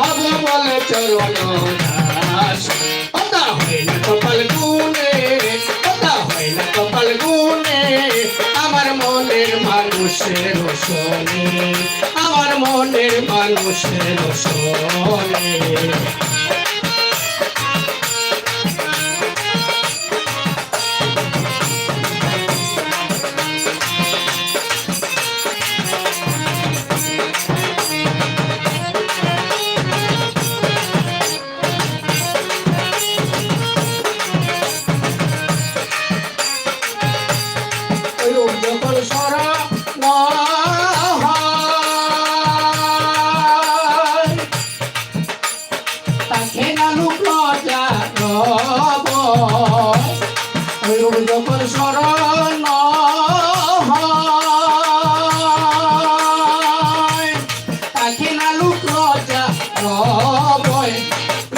হব বলে চরণ দাস কথা কপাল গুনে কথা হয় না কপাল আমার মনের মানুষের শোনে আমার মনের মানুষের শোনে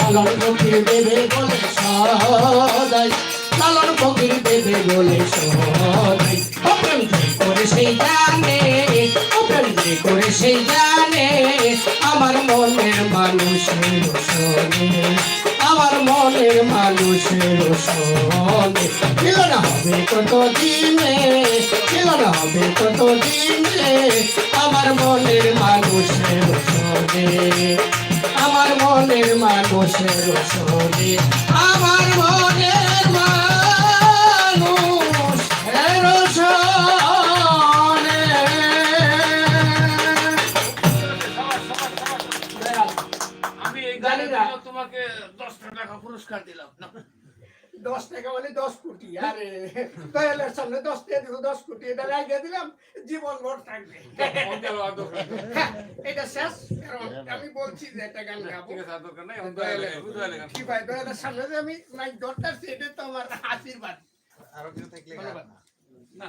লালন ফকির দেবে বলে সদাই লালন ফকির দেবে বলে সদাই অপ্রেম করে সেই জানে সেই জানে আমার মনের মানুষের শোনে আমার মনের মানুষের শোনে ছিল হবে কত দিনে ছিল না হবে কত দিনে আমার মনের মানুষের শোনে আমার মনের মানুষের শোনে আমার না। তোমাকে দশটা টাকা পুরস্কার দিলাম। দশ টাকা মানে দশ কোটি আরে দয়ালের সামনে দশ টাকা দিল দশ কোটি এটা লাগিয়ে দিলাম জীবন ভর থাকবে। হ্যাঁ, এটা শেষ আমি বলছি যে একটা গান গাবো। কি ভাই দয়ালের সামনে যে আমি মাইক ধরতাম সেটা তো আমার আশীর্বাদ। আরও কেউ থাকলে না